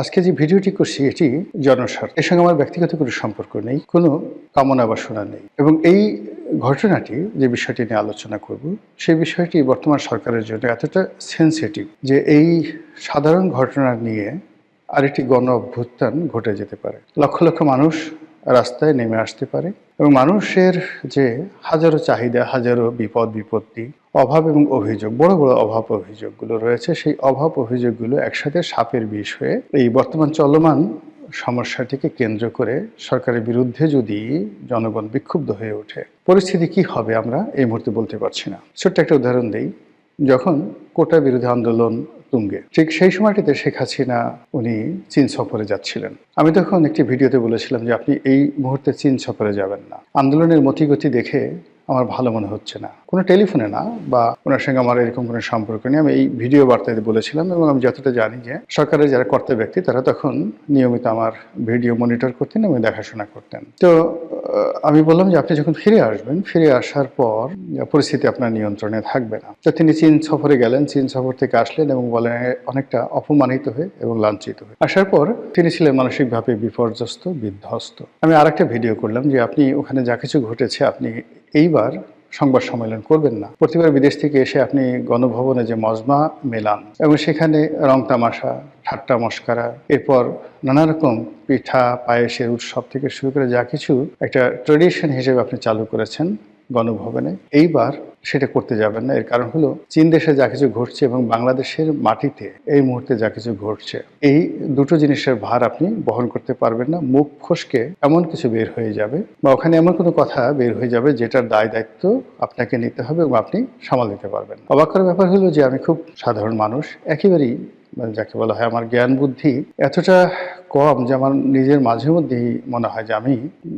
আজকে যে ভিডিওটি করছি, এটি জনস্বার্থ। এর সঙ্গে আমার ব্যক্তিগত কোনো সম্পর্ক নেই, কোনো কামনা বাসনা নেই। এবং এই ঘটনাটি, যে বিষয়টি নিয়ে আলোচনা করব, সেই বিষয়টি বর্তমান সরকারের জন্য এতটা সেন্সিটিভ যে এই সাধারণ ঘটনা নিয়ে আরেকটি গণ অভ্যুত্থান ঘটে যেতে পারে। লক্ষ লক্ষ মানুষ রাস্তায় নেমে আসতে পারে এবং মানুষের যে হাজারো চাহিদা, হাজারো বিপদ বিপত্তি অভাব এবং অভিযোগ, বড় বড় অভাব অভিযোগগুলো রয়েছে। সেই অভাব অভিযোগগুলো একসাথে সাপের বিষ হয়ে এই বর্তমান চলমান সমস্যাটিকে কেন্দ্র করে সরকারের বিরুদ্ধে যদি জনগণ বিক্ষুব্ধ হয়ে ওঠে, পরিস্থিতি কি হবে আমরা এই মুহূর্তে বলতে পারছি না। ছোট্ট একটা উদাহরণ দিই। যখন কোটা বিরোধী আন্দোলন তুঙ্গে, ঠিক সেই সময়টিতে শেখ হাসিনা উনি চীন সফরে যাচ্ছিলেন। আমি তখন একটি ভিডিওতে বলেছিলাম যে আপনি এই মুহূর্তে চীন সফরে যাবেন না। আন্দোলনের মতিগতি দেখে আমার ভালো মনে হচ্ছে না। কোনো টেলিফোনে না, বা ওনার সঙ্গে আমার এরকম কোনো সম্পর্ক নেই। আমি এই ভিডিও বার্তাতে বলেছিলাম এবং আমি যতটা জানি যে সরকারের যারা কর্তা ব্যক্তি, তারা তখন নিয়মিত আমার ভিডিও মনিটর করতেন এবং দেখাশোনা করতেন। তো আমি বললাম যে আপনি যখন ফিরে আসবেন, ফিরে আসার পর পরিস্থিতি আপনার নিয়ন্ত্রণে থাকবে না। তো তিনি চীন সফরে গেলেন, চীন সফর থেকে আসলেন এবং বলেন অনেকটা অপমানিত হয়ে এবং লাঞ্ছিত হয়ে। আসার পর তিনি ছিলেন মানসিকভাবে বিপর্যস্ত, বিধ্বস্ত। আমি আরেকটা ভিডিও করলাম যে আপনি ওখানে যা কিছু ঘটেছে, আপনি এইবার সংবাদ সম্মেলন করবেন না। প্রতিবার বিদেশ থেকে এসে আপনি গণভবনে যে মজমা মেলান এবং সেখানে রং তামাশা, ঠাট্টা মস্কারা, এরপর নানা রকম পিঠা, পায়েসের উৎসব থেকে শুরু করে যা কিছু একটা ট্রেডিশন হিসেবে আপনি চালু করেছেন গণভবনে। এইবার সেটা করতে যাবেন না। এর কারণ হলো, চীন দেশে যা কিছু ঘটছে এবং বাংলাদেশের মাটিতে এই মুহূর্তে যা কিছু ঘটছে, এই দুটো জিনিসের ভার আপনি বহন করতে পারবেন না। মুখ ফসকে এমন কিছু বের হয়ে যাবে বা ওখানে এমন কোনো কথা বের হয়ে যাবে যেটার দায় দায়িত্ব আপনাকে নিতে হবে এবং আপনি সামাল দিতে পারবেন অবাক করার ব্যাপার হলো যে, আমি খুব সাধারণ মানুষ, একেবারেই মানে যাকে বলা হয় আমার জ্ঞান বুদ্ধি এতটা কম যে, আমার নিজের মাঝে মধ্যেই মনে হয় যে, আমি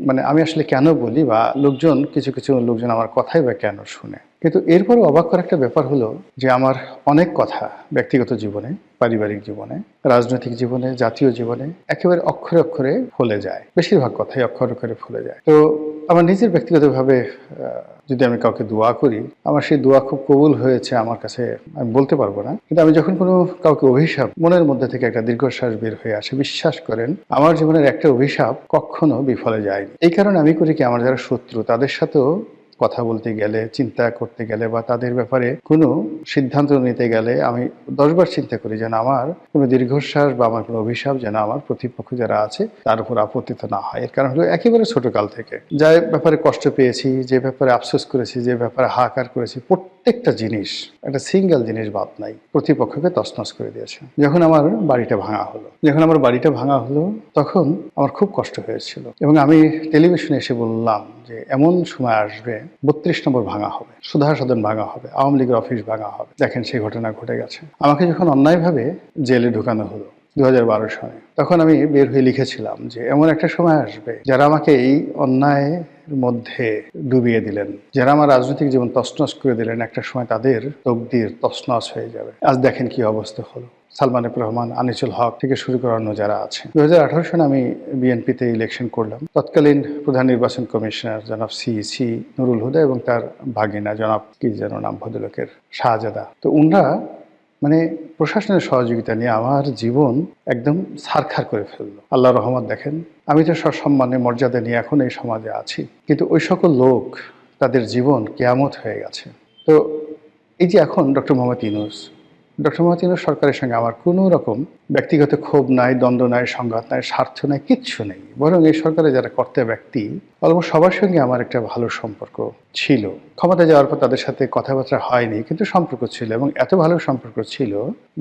মানে আমি আসলে কেন বলি বা লোকজন, কিছু কিছু লোকজন আমার কথাই বা কেন শুনে। কিন্তু এরপরে অবাক করার একটা ব্যাপার হলো যে আমার অনেক কথা ব্যক্তিগত জীবনে, পারিবারিক জীবনে, রাজনৈতিক জীবনে, জাতীয় জীবনে একেবারে অক্ষরে অক্ষরে ফলে যায়। বেশিরভাগ কথাই অক্ষরে অক্ষরে ফলে যায়। তো আমার নিজের ব্যক্তিগতভাবে যদি আমি কাউকে দোয়া করি, আমার সেই দোয়া খুব কবুল হয়েছে আমার কাছে, আমি বলতে পারব না। কিন্তু আমি যখন কোনো কাউকে অভিশাপ, মনের মধ্যে থেকে একটা দীর্ঘশ্বাস বের হয়ে আসে, বিশ্বাস করেন, আমার জীবনের একটা অভিশাপ কখনো বিফলে যায়নি। এই কারণে আমি করি কি, আমার যারা শত্রু, তাদের সাথেও কথা বলতে গেলে, চিন্তা করতে গেলে বা তাদের ব্যাপারে কোনো সিদ্ধান্ত নিতে গেলে আমি দশবার চিন্তা করি যেন আমার কোনো দীর্ঘশ্বাস বা আমার কোনো অভিশাপ যেন আমার প্রতিপক্ষ যারা আছে, তার উপর আপত্তিত না হয়। এর কারণ হলো একেবারে ছোটকাল থেকে। যা ব্যাপারে কষ্ট পেয়েছি, যে ব্যাপারে আফসোস করেছি, যে ব্যাপারে হাহাকার করেছি প্রত্যেকটা জিনিস, একটা সিঙ্গেল জিনিস বাদ নাই, প্রতিপক্ষকে তছনছ করে দিয়েছে। যখন আমার বাড়িটা ভাঙা হলো, যখন আমার বাড়িটা ভাঙা হলো, তখন আমার খুব কষ্ট হয়েছিল। এবং আমি টেলিভিশনে এসে বললাম যে, এমন সময় আসবে, বত্রিশ নম্বর ভাঙা হবে সুধা সদন ভাঙা হবে, আওয়ামী লীগের অফিস ভাঙা হবে। দেখেন সেই ঘটনা ঘটে গেছে। আমাকে যখন অন্যায়ভাবে জেলে ঢুকানো হলো দু হাজার বারো সালে, তখন আমি বের হয়ে লিখেছিলাম যে, এমন একটা সময় আসবে, যারা আমাকে এই অন্যায়ের মধ্যে ডুবিয়ে দিলেন। যারা আমার রাজনৈতিক জীবন তছনছ করে দিলেন, একটা সময় তাদের তকদির তছনছ হয়ে যাবে। আজ দেখেন কি অবস্থা হলো। সালমান রহমান, আনিসুল হক থেকে শুরু করে অন্য যারা আছে দুই হাজার আঠারো সালে আমি বিএনপিতে ইলেকশন করলাম। তৎকালীন প্রধান নির্বাচন কমিশনার জনাব সিইসি নুরুল হুদা এবং তার ভাগিনা জনাব, কি যেন নাম ভদ্রলোকের, শাহজাদা। তো উনরা মানে প্রশাসনের সহযোগিতা নিয়ে আমার জীবন একদম সারখার করে ফেলল। আল্লাহ রহমান দেখেন, আমি তো সসম্মানে, মর্যাদা নিয়ে এখন এই সমাজে আছি। কিন্তু ওই সকল লোক, তাদের জীবন কেয়ামত হয়ে গেছে। তো এই যে এখন ডক্টর মোহাম্মদ ইউনুস ডক্টর ইউনুস সরকারের সঙ্গে আমার কোনো রকম ব্যক্তিগত ক্ষোভ নাই, দ্বন্দ্ব নাই, সংঘাত নাই, স্বার্থ নাই, কিচ্ছু নেই। বরং এই সরকারে যারা কর্তা ব্যক্তি, অলমোস্ট সবার সঙ্গে আমার একটা ভালো সম্পর্ক ছিল। ক্ষমতা যাওয়ার পর তাদের সাথে কথাবার্তা হয়নি, কিন্তু সম্পর্ক ছিল এবং এত ভালো সম্পর্ক ছিল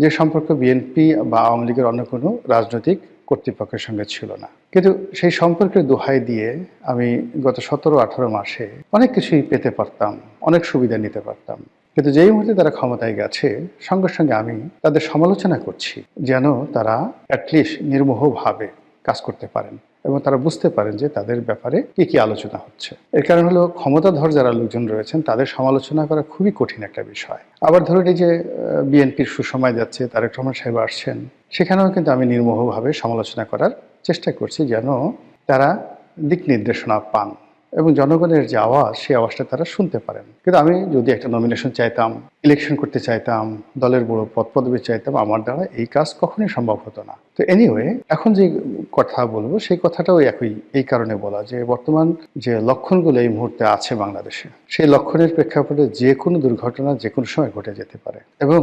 যে সম্পর্ক বিএনপি বা আওয়ামী লীগের অন্য কোনো রাজনৈতিক কর্তৃপক্ষের সঙ্গে ছিল না। কিন্তু সেই সম্পর্কের দোহাই দিয়ে আমি গত সতেরো আঠারো মাসে অনেক কিছুই পেতে পারতাম, অনেক সুবিধা নিতে পারতাম। কিন্তু যেই মুহূর্তে তারা ক্ষমতায় গেছে, সঙ্গে সঙ্গে আমি তাদের সমালোচনা করছি, যেন তারা অ্যাটলিস্ট নির্মোহভাবে কাজ করতে পারেন এবং তারা বুঝতে পারেন যে তাদের ব্যাপারে কি কি আলোচনা হচ্ছে। এর কারণ হলো, ক্ষমতাধর যারা লোকজন রয়েছেন, তাদের সমালোচনা করা খুবই কঠিন একটা বিষয়। আবার ধরুন এই যে বিএনপির সুসময় যাচ্ছে, তারেক রহমান সাহেব আসছেন, সেখানেও কিন্তু আমি নির্মোহভাবে সমালোচনা করার চেষ্টা করছি যেন তারা দিক নির্দেশনা পান। এবং জনগণের যে আওয়াজ, সেই আওয়াজটা তারা শুনতে পারেন। কিন্তু আমি যদি একটা নমিনেশন চাইতাম ইলেকশন করতে চাইতাম, দলের বড় পদ পদবি চাইতাম, আমার দ্বারা এই কাজ কখনোই সম্ভব হতো না। তো এনিওয়ে এখন যে কথা বলব, সেই কথাটাও একই, এই কারণে বলা যে বর্তমান যে লক্ষণগুলো এই মুহূর্তে আছে বাংলাদেশে, সেই লক্ষণের প্রেক্ষাপটে যে কোনো দুর্ঘটনা যে কোনো সময় ঘটে যেতে পারে। এবং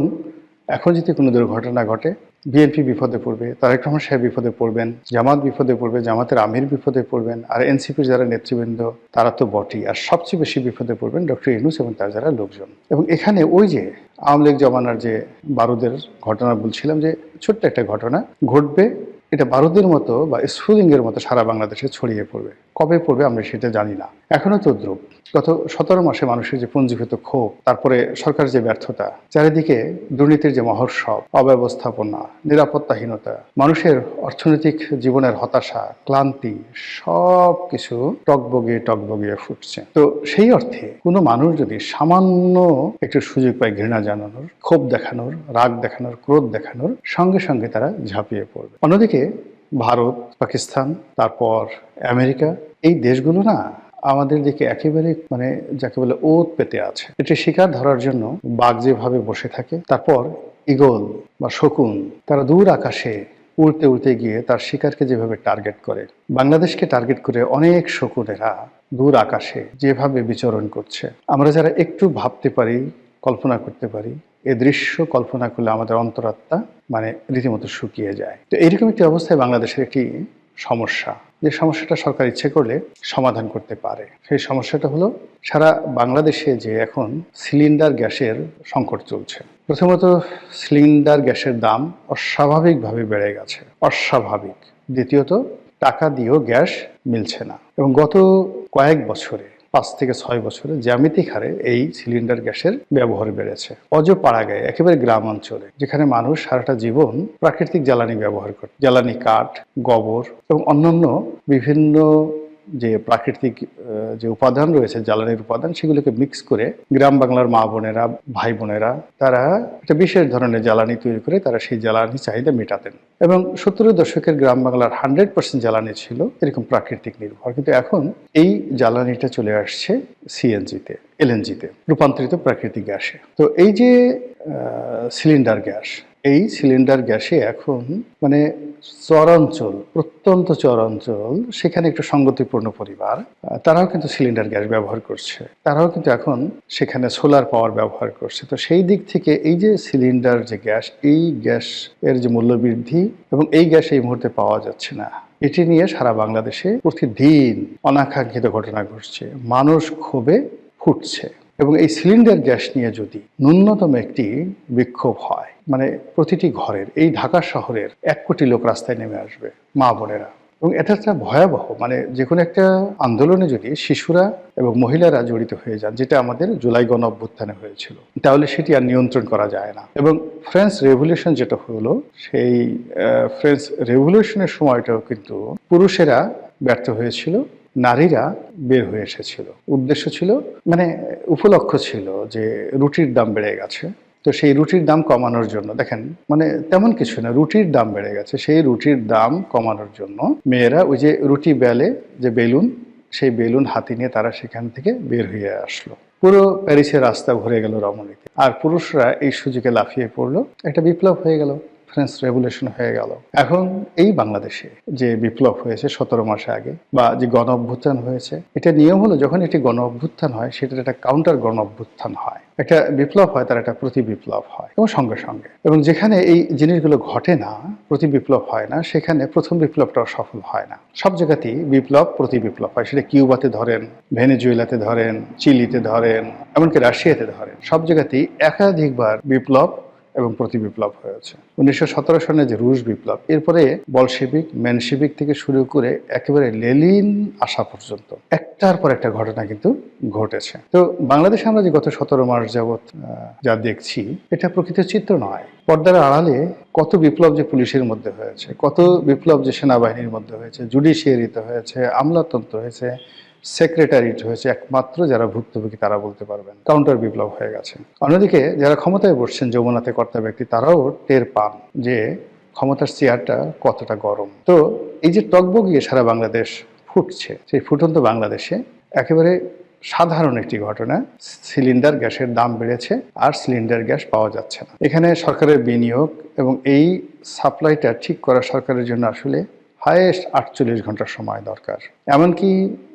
এখন যদি কোনো দুর্ঘটনা ঘটে বিএনপি বিপদে পড়বে, তারেক রহমান সাহেব বিপদে পড়বেন, জামাত বিপদে পড়বে, জামাতের আমির বিপদে পড়বেন, আর এনসিপির যারা নেতৃবৃন্দ, তারা তো বটেই। আর সবচেয়ে বেশি বিপদে পড়বেন ডক্টর ইনুস এবং তার যারা লোকজন। এবং এখানে ওই যে আওয়ামী লীগ জমানার যে বারুদের ঘটনা বলছিলাম যে, ছোট্ট একটা ঘটনা, ঘটবে, এটা বারুদের মতো বা স্ফুলিং এর মতো সারা বাংলাদেশে ছড়িয়ে পড়বে। কবে পড়বে আমরা সেটা জানি না। এখনও তো দ্রুপ গত সতেরো মাসে মানুষের যে পুঞ্জীভূত ক্ষোভ, তারপরে সরকারের যে ব্যর্থতা, চারিদিকে দুর্নীতির যে মহোৎসব, অব্যবস্থাপনা, নিরাপত্তাহীনতা, মানুষের অর্থনৈতিক জীবনের হতাশা, ক্লান্তি সব কিছু টকবগিয়ে টকবগিয়ে ফুটছে। তো সেই অর্থে কোনো মানুষ যদি সামান্য একটু সুযোগ পায় ঘৃণা জানানোর, ক্ষোভ দেখানোর, রাগ দেখানোর, ক্রোধ দেখানোর, সঙ্গে সঙ্গে তারা ঝাঁপিয়ে পড়বে। অন্যদিকে ভারত, পাকিস্তান, তারপর আমেরিকা, এই দেশগুলো না আমাদের দিকে একেবারে মানে যাকে বলে ওত পেতে আছে। এটি শিকার ধরার জন্য বাঘ যেভাবে বসে থাকে, তারপর ইগল বা শকুন তারা দূর আকাশে উড়তে উড়তে গিয়ে তার শিকারকে যেভাবে টার্গেট করে, বাংলাদেশকে টার্গেট করে অনেক শকুনেরা দূর আকাশে যেভাবে বিচরণ করছে। আমরা যারা একটু ভাবতে পারি, কল্পনা করতে পারি এ দৃশ্য কল্পনা করলে আমাদের অন্তরাত্মা মানে রীতিমতো শুকিয়ে যায়। তো এইরকম একটি অবস্থায় বাংলাদেশের একটি সমস্যা, যে সমস্যাটা সরকার ইচ্ছে করলে সমাধান করতে পারে। সেই সমস্যাটা হলো, সারা বাংলাদেশে যে এখন সিলিন্ডার গ্যাসের সংকট চলছে। প্রথমত, সিলিন্ডার গ্যাসের দাম অস্বাভাবিকভাবে বেড়ে গেছে। অস্বাভাবিক। দ্বিতীয়ত, টাকা দিয়েও গ্যাস মিলছে না। এবং গত কয়েক বছরে পাঁচ থেকে ছয় বছরে জ্যামিতিক হারে এই সিলিন্ডার গ্যাসের ব্যবহার বেড়েছে। অজ পাড়া গায়ে একেবারে গ্রাম অঞ্চলে যেখানে মানুষ সারাটা জীবন প্রাকৃতিক জ্বালানি ব্যবহার করে। জ্বালানি কাঠ, গোবর এবং অন্যান্য বিভিন্ন যে প্রাকৃতিক যে উপাদান রয়েছে, জ্বালানির উপাদান, সেগুলোকে মিক্স করে গ্রাম বাংলার মা বোনেরা, ভাই বোনেরা, তারা একটা বিশেষ ধরনের জ্বালানি তৈরি করে তারা সেই জ্বালানি চাহিদা মেটাতেন। এবং সত্তরের দশকের গ্রাম বাংলার হান্ড্রেড পার্সেন্ট জ্বালানি ছিল এরকম প্রাকৃতিক নির্ভর। কিন্তু এখন এই জ্বালানিটা চলে আসছে সিএনজিতে এলএনজিতে রূপান্তরিত প্রাকৃতিক গ্যাসে। তো এই যে সিলিন্ডার গ্যাস এই সিলিন্ডার গ্যাসে এখন মানে চরাঞ্চল, প্রত্যন্ত চরাঞ্চল, সেখানে একটু সঙ্গতিপূর্ণ পরিবার তারাও কিন্তু সিলিন্ডার গ্যাস ব্যবহার করছে। তারাও কিন্তু এখন সেখানে সোলার পাওয়ার ব্যবহার করছে। তো সেই দিক থেকে এই যে সিলিন্ডার যে গ্যাস, এই গ্যাস এর যে মূল্য বৃদ্ধি এবং এই গ্যাস এই মুহূর্তে পাওয়া যাচ্ছে না, এটি নিয়ে সারা বাংলাদেশে প্রতিদিন অনাকাঙ্ক্ষিত ঘটনা ঘটছে। মানুষ ক্ষোভে ফুটছে। এবং এই সিলিন্ডার গ্যাস নিয়ে যদি ন্যূনতম একটি বিক্ষোভ হয় মানে প্রতিটি ঘরের, এই ঢাকা শহরের এক কোটি লোক রাস্তায় নেমে আসবে, মা বোনেরা। এবং এটা একটা ভয়াবহ মানে যে কোনো একটা আন্দোলনে যদি শিশুরা এবং মহিলারা জড়িত হয়ে যান, যেটা আমাদের জুলাই গণ অভ্যুত্থানে হয়েছিল, তাহলে সেটি আর নিয়ন্ত্রণ করা যায় না। এবং ফ্রেঞ্চ রেভলিউশন যেটা হলো, সেই ফ্রেঞ্চ রেভলিউশনের সময়টাও কিন্তু পুরুষেরা ব্যর্থ হয়েছিল। নারীরা বের হয়ে এসেছিল। উদ্দেশ্য ছিল মানে উপলক্ষ ছিল যে রুটির দাম বেড়ে গেছে। তো সেই রুটির দাম কমানোর জন্য, দেখেন মানে তেমন কিছু না, রুটির দাম বেড়ে গেছে। সেই রুটির দাম কমানোর জন্য মেয়েরা ওই যে রুটি বেলে যে বেলুন, সেই বেলুন হাতে নিয়ে তারা সেখান থেকে বের হয়ে আসলো। পুরো প্যারিসের রাস্তা ভরে গেল রমণীতে। আর পুরুষরা এই সুযোগে লাফিয়ে পড়ল। একটা বিপ্লব হয়ে গেল। ফ্রেঞ্চ রেভলিউশন হয়ে গেল। এখন এই বাংলাদেশে যে বিপ্লব হয়েছে সতেরো মাস আগে বা যে গণ অভ্যুত্থান হয়েছে, এটা নিয়ম হলো যখন একটি গণ অভ্যুত্থান হয়, সেটার একটা কাউন্টার গণ অভ্যুত্থান হয়। একটা বিপ্লব হয়, তার একটা প্রতি বিপ্লব হয়, এবং সঙ্গে সঙ্গে। এবং যেখানে এই জিনিসগুলো ঘটে না, প্রতি বিপ্লব হয় না, সেখানে প্রথম বিপ্লবটাও সফল হয় না। সব জায়গাতেই বিপ্লব, প্রতি বিপ্লব হয়। সেটা কিউবাতে ধরেন, ভেনেজুয়েলাতে ধরেন, চিলিতে ধরেন, এমনকি রাশিয়াতে ধরেন। সব জায়গাতেই একাধিকবার বিপ্লব এবং প্রতি বিপ্লব হয়েছে উনিশশো সনে যে রুশ বিপ্লব, এরপরে বলশেবিক মেনশেবিক থেকে শুরু করে একেবারে লেলিন আসা পর্যন্ত একটার পর একটা ঘটনা কিন্তু ঘটেছে। তো বাংলাদেশে আমরা যে গত সতেরো মাস যাবৎ যা দেখছি, এটা প্রকৃত চিত্র নয়। পর্দার আড়ালে কত বিপ্লব যে পুলিশের মধ্যে হয়েছে, কত বিপ্লব যে সেনাবাহিনীর মধ্যে হয়েছে, জুডিশিয়ারিতে হয়েছে, আমলাতন্ত্র হয়েছে সেক্রেটারিট হয়েছে একমাত্র যারা ভুক্তভোগী, তারা বলতে পারবেন। কাউন্টার বিপ্লব হয়ে গেছে। অন্যদিকে যারা ক্ষমতায় বসছেন, যমুনাতে কর্তা ব্যক্তি, তারাও টের পান যে ক্ষমতার চেয়ারটা কতটা গরম। তো এই যে টকবগিয়ে সারা বাংলাদেশ ফুটছে, সেই ফুটন্ত বাংলাদেশে একেবারে সাধারণ একটি ঘটনা, সিলিন্ডার গ্যাসের দাম বেড়েছে আর সিলিন্ডার গ্যাস পাওয়া যাচ্ছে না। এখানে সরকারের বিনিয়োগ এবং এই সাপ্লাইটা ঠিক করা সরকারের জন্য আসলে হায়েস্ট আটচল্লিশ ঘণ্টা সময় দরকার। এমনকি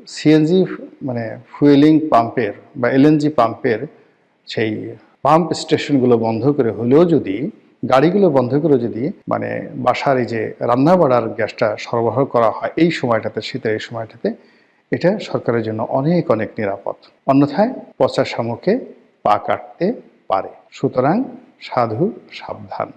সিএনজি মানে ফুয়েলিং পাম্পের বা এলএনজি পাম্পের সেই পাম্প স্টেশনগুলো বন্ধ করে হলেও যদি, গাড়িগুলো বন্ধ করে যদি মানে বাসার এই যে রান্না বাড়ার গ্যাসটা সরবরাহ করা হয় এই সময়টাতে, শীতের এই সময়টাতে, এটা সরকারের জন্য অনেক অনেক নিরাপদ। অন্যথায় পচা শামুকে পা কাটতে পারে। সুতরাং সাধু সাবধান।